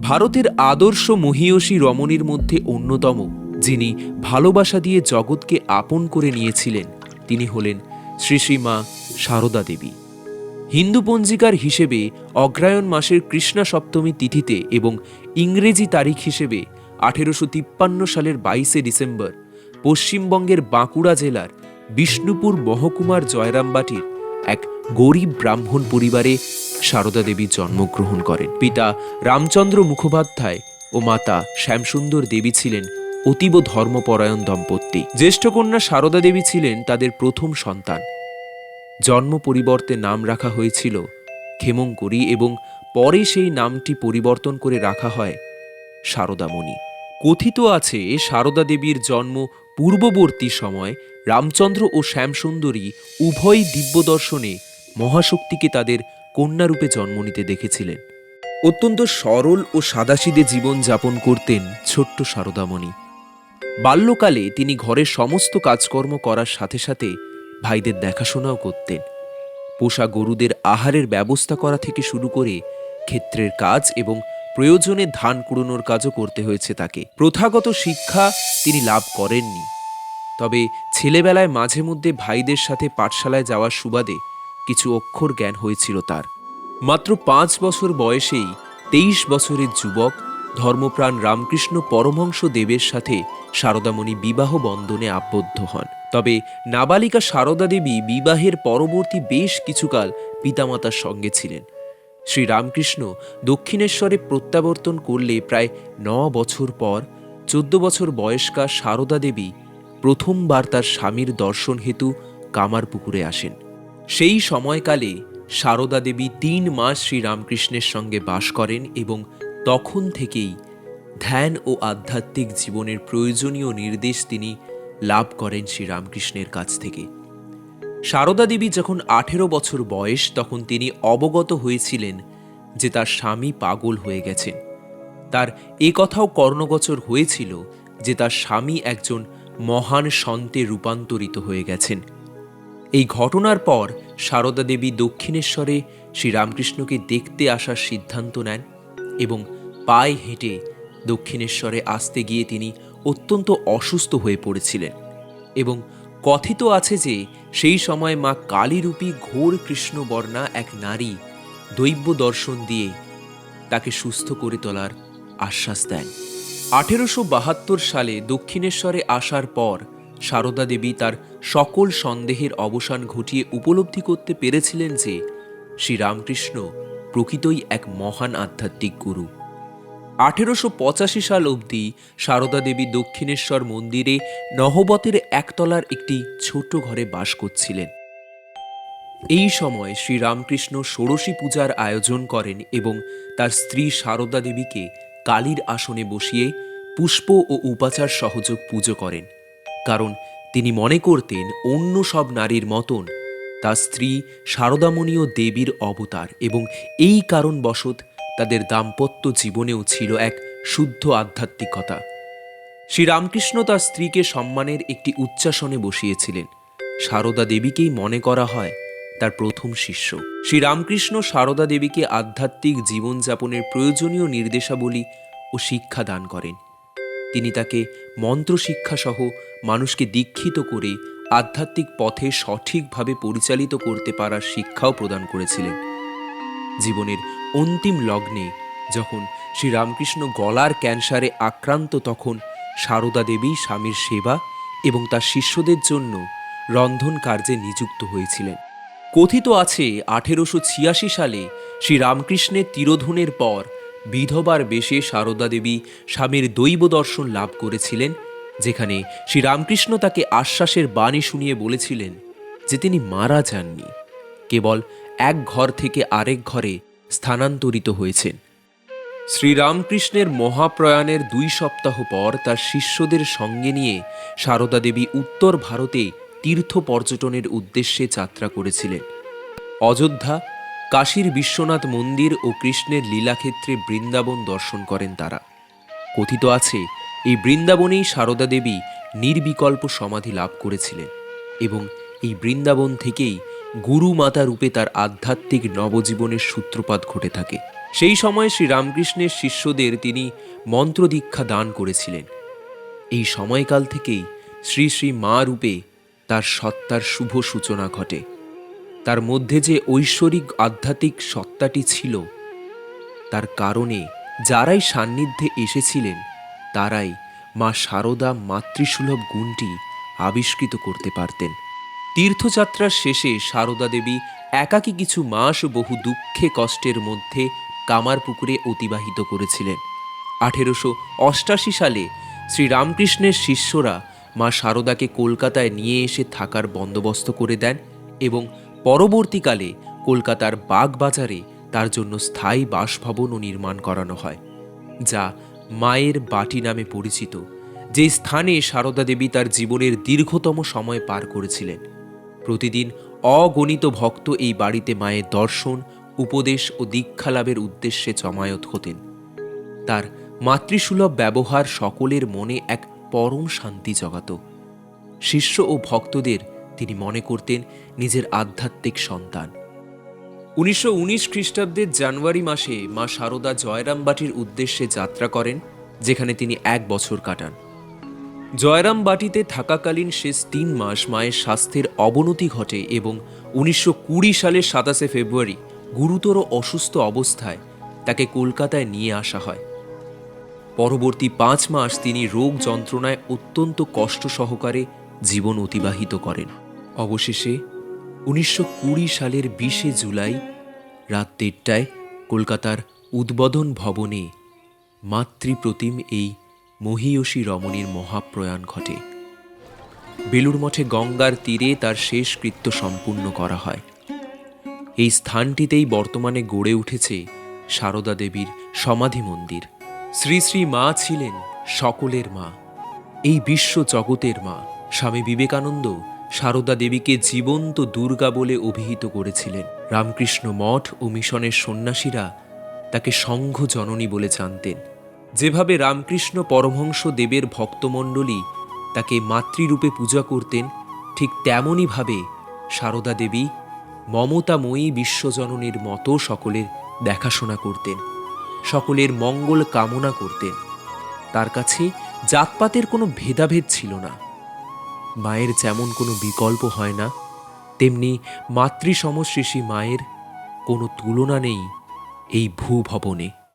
ভারতের আদর্শ মহীয়সী রমণীর মধ্যে অন্যতম, যিনি ভালোবাসা দিয়ে জগৎকে আপন করে নিয়েছিলেন, তিনি হলেন শ্রী শ্রী মা সারদা দেবী। হিন্দু পঞ্জিকার হিসেবে অগ্রায়ণ মাসের কৃষ্ণা সপ্তমী তিথিতে এবং ইংরেজি তারিখ হিসেবে আঠেরোশো তিপ্পান্ন সালের বাইশে ডিসেম্বর পশ্চিমবঙ্গের বাঁকুড়া জেলার বিষ্ণুপুর মহকুমার জয়রামবাটির এক গরিব ব্রাহ্মণ পরিবারে সারদা দেবী জন্মগ্রহণ করেন। পিতা রামচন্দ্র মুখোপাধ্যায় ও মাতা শ্যামসুন্দর দেবী ছিলেন অতীব ধর্মপরায়ণ দম্পতি। জ্যেষ্ঠ কন্যা সারদা দেবী ছিলেন তাদের প্রথম সন্তান। জন্ম পরিবর্তে নাম রাখা হয়েছিল ক্ষেমঙ্করী এবং পরে সেই নামটি পরিবর্তন করে রাখা হয় সারদামণি। কথিত আছে, সারদা দেবীর জন্ম পূর্ববর্তী সময় রামচন্দ্র ও শ্যামসুন্দরী উভয়ই দিব্যদর্শনে মহাশক্তিকে তাদের কন্যারূপে জন্ম নিতে দেখেছিলেন। অত্যন্ত সরল ও সাদাসিদে জীবন যাপন করতেন ছোট্ট সারদামণি। বাল্যকালে তিনি ঘরের সমস্ত কাজকর্ম করার সাথে সাথে ভাইদের দেখাশোনাও করতেন। পোষা গরুদের আহারের ব্যবস্থা করা থেকে শুরু করে ক্ষেত্রের কাজ এবং প্রয়োজনে ধান কুড়োনোর কাজও করতে হয়েছে তাকে। প্রথাগত শিক্ষা তিনি লাভ করেননি। তবে ছেলেবেলায় মাঝে মধ্যে ভাইদের সাথে পাঠশালায় যাওয়ার সুবাদে কিছু অক্ষর জ্ঞান হয়েছিল তার। মাত্র পাঁচ বছর বয়সেই তেইশ বছরের যুবক ধর্মপ্রাণ রামকৃষ্ণ পরমহংস দেবের সাথে সারদামণি বিবাহ বন্ধনে আবদ্ধ হন। তবে নাবালিকা সারদা দেবী বিবাহের পরবর্তী বেশ কিছুকাল পিতামাতার সঙ্গে ছিলেন। শ্রী রামকৃষ্ণ দক্ষিণেশ্বরে প্রত্যাবর্তন করলে প্রায় ন বছর পর চোদ্দ বছর বয়স্কা সারদা দেবী প্রথমবার তার স্বামীর দর্শন হেতু কামারপুকুরে আসেন। সেই সময়কালে সারদা দেবী তিন মাস শ্রীরামকৃষ্ণের সঙ্গে বাস করেন এবং তখন থেকেই ধ্যান ও আধ্যাত্মিক জীবনের প্রয়োজনীয় নির্দেশ তিনি লাভ করেন শ্রীরামকৃষ্ণের কাছ থেকে। সারদা দেবী যখন আঠেরো বছর বয়স, তখন তিনি অবগত হয়েছিলেন যে তার স্বামী পাগল হয়ে গেছেন। তার এ কথাও কর্ণগোচর হয়েছিল যে তার স্বামী একজন মহান সন্তে রূপান্তরিত হয়ে গেছেন। এই ঘটনার পর সারদা দেবী দক্ষিণেশ্বরে শ্রীরামকৃষ্ণকে দেখতে আসার সিদ্ধান্ত নেন এবং পায়ে হেঁটে দক্ষিণেশ্বরে আসতে গিয়ে তিনি অত্যন্ত অসুস্থ হয়ে পড়েছিলেন এবং কথিত আছে যে সেই সময় মা কালীরূপী ঘোর কৃষ্ণবর্ণা এক নারী দৈব্য দর্শন দিয়ে তাকে সুস্থ করে তোলার আশ্বাস দেন। আঠেরোশো বাহাত্তর সালে দক্ষিণেশ্বরে আসার পর সারদা দেবী তার সকল সন্দেহের অবসান ঘটিয়ে উপলব্ধি করতে পেরেছিলেন যে শ্রীরামকৃষ্ণ প্রকৃতই এক মহান আধ্যাত্মিক গুরু। আঠেরোশো পঁচাশি সাল অবধি সারদা দেবী দক্ষিণেশ্বর মন্দিরে নহবতের একতলার একটি ছোট ঘরে বাস করছিলেন। এই সময় শ্রীরামকৃষ্ণ ষোড়শী পূজার আয়োজন করেন এবং তার স্ত্রী সারদা দেবীকে কালীর আসনে বসিয়ে পুষ্প ও উপাচার সহযোগ পুজো করেন। কারণ তিনি মনে করতেন অন্য সব নারীর মতন তার স্ত্রী শারদামণীয় দেবীর অবতার এবং এই কারণবশত তাদের দাম্পত্য জীবনেও ছিল এক শুদ্ধ আধ্যাত্মিকতা। শ্রীরামকৃষ্ণ তার স্ত্রীকে সম্মানের একটি উচ্চাসনে বসিয়েছিলেন। সারদা দেবীকেই মনে করা হয় তার প্রথম শিষ্য। শ্রীরামকৃষ্ণ সারদা দেবীকে আধ্যাত্মিক জীবনযাপনের প্রয়োজনীয় নির্দেশাবলী ও শিক্ষা দান করেন। তিনি তাকে মন্ত্রশিক্ষা সহ মানুষকে দীক্ষিত করে আধ্যাত্মিক পথে সঠিকভাবে পরিচালিত করতে পারার শিক্ষাও প্রদান করেছিলেন। জীবনের অন্তিম লগ্নে যখন শ্রীরামকৃষ্ণ গলার ক্যান্সারে আক্রান্ত, তখন সারদা দেবী স্বামীর সেবা এবং তার শিষ্যদের জন্য রন্ধন কার্যে নিযুক্ত হয়েছিলেন। কথিত আছে, আঠেরোশো ছিয়াশি সালে শ্রীরামকৃষ্ণের তিরোধনের পর বিধবার বেশে সারদা দেবী স্বামীর দৈব দর্শন লাভ করেছিলেন, যেখানে শ্রীরামকৃষ্ণ তাকে আশ্বাসের বাণী শুনিয়ে বলেছিলেন যে তিনি মারা যাননি। কেবল এক ঘর থেকে আরেক ঘরে স্থানান্তরিত হয়েছেন। শ্রীরামকৃষ্ণের মহাপ্রয়াণের দুই সপ্তাহ পর তার শিষ্যদের সঙ্গে নিয়ে সারদা দেবী উত্তর ভারতে তীর্থ পর্যটনের উদ্দেশ্যে যাত্রা করেছিলেন। অযোধ্যা কাশীর বিশ্বনাথ মন্দির ও কৃষ্ণের লীলাক্ষেত্রে বৃন্দাবন দর্শন করেন তারা। কথিত আছে, এই বৃন্দাবনেই সারদা দেবী নির্বিকল্প সমাধি লাভ করেছিলেন এবং এই বৃন্দাবন থেকেই গুরু মাতা রূপে তার আধ্যাত্মিক নবজীবনের সূত্রপাত ঘটে থাকে। সেই সময় শ্রী রামকৃষ্ণের শিষ্যদের তিনি মন্ত্রদীক্ষা দান করেছিলেন। এই সময়কাল থেকেই শ্রী শ্রী মা রূপে তার সত্তার শুভ সূচনা ঘটে। তার মধ্যে যে ঐশ্বরিক আধ্যাত্মিক সত্তাটি ছিল, তার কারণে যারাই সান্নিধ্যে এসেছিলেন, তারাই মা শারদা মাতৃসুলভ গুণটি আবিষ্কৃত করতে পারতেন। তীর্থযাত্রার শেষে সারদা দেবী একাকী কিছু মাস বহু দুঃখে কষ্টের মধ্যে কামারপুকুরে অতিবাহিত করেছিলেন। আঠেরোশো অষ্টাশি সালে শ্রীরামকৃষ্ণের শিষ্যরা মা শারদাকে কলকাতায় নিয়ে এসে থাকার বন্দোবস্ত করে দেন এবং পরবর্তীকালে কলকাতার বাগবাজারে তার জন্য স্থায়ী বাসভবনও নির্মাণ করানো হয়, যা মায়ের বাটি নামে পরিচিত, যে স্থানে সারদা দেবী তার জীবনের দীর্ঘতম সময় পার করেছিলেন। প্রতিদিন অগণিত ভক্ত এই বাড়িতে মায়ের দর্শন, উপদেশ ও দীক্ষা লাভের উদ্দেশ্যে জমায়েত হতেন। তার মাতৃসুলভ ব্যবহার সকলের মনে এক পরম শান্তি জগাত। শিষ্য ও ভক্তদের তিনি মনে করতেন নিজের আধ্যাত্মিক সন্তান। উনিশশো উনিশ খ্রিস্টাব্দের জানুয়ারি মাসে মা শারদা জয়রামবাটির উদ্দেশ্যে যাত্রা করেন, যেখানে তিনি এক বছর কাটান। জয়রামবাটিতে থাকাকালীন শেষ তিন মাস মায়ের স্বাস্থ্যের অবনতি ঘটে এবং উনিশশো কুড়ি সালের সাতাশে ফেব্রুয়ারি গুরুতর অসুস্থ অবস্থায় তাকে কলকাতায় নিয়ে আসা হয়। পরবর্তী পাঁচ মাস তিনি রোগ যন্ত্রণায় অত্যন্ত কষ্ট সহকারে জীবন অতিবাহিত করেন। অবশেষে উনিশশো কুড়ি সালের বিশে জুলাই রাত দেড়টায় কলকাতার উদ্বোধন ভবনে মাতৃপ্রতিম এই মহীয়সী রমণীর মহাপ্রয়াণ ঘটে। বেলুর মঠে গঙ্গার তীরে তার শেষকৃত্য সম্পূর্ণ করা হয়। এই স্থানটিতেই বর্তমানে গড়ে উঠেছে সারদা দেবীর সমাধি মন্দির। শ্রী শ্রী মা ছিলেন সকলের মা। এই বিশ্ব জগতের মা, স্বামী বিবেকানন্দ সারদা দেবীকে জীবন্ত দুর্গা বলে অভিহিত করেছিলেন। রামকৃষ্ণ মঠ ও মিশনের সন্ন্যাসীরা তাকে সংঘ জননী বলে জানতেন। যেভাবে রামকৃষ্ণ পরমহংস দেবের ভক্তমণ্ডলী তাকে মাতৃরূপে পূজা করতেন, ঠিক তেমনইভাবে সারদা দেবী মমতাময়ী বিশ্বজননীর মতো সকলের দেখাশোনা করতেন, সকলের মঙ্গল কামনা করতেন। তার কাছে জাতপাতের কোনো ভেদাভেদ ছিল না। মায়ের যেমন কোনো বিকল্প হয় না তেমনি মাতৃসমশ্রেষী মায়ের কোনো তুলনা নেই এই ভূভবনে।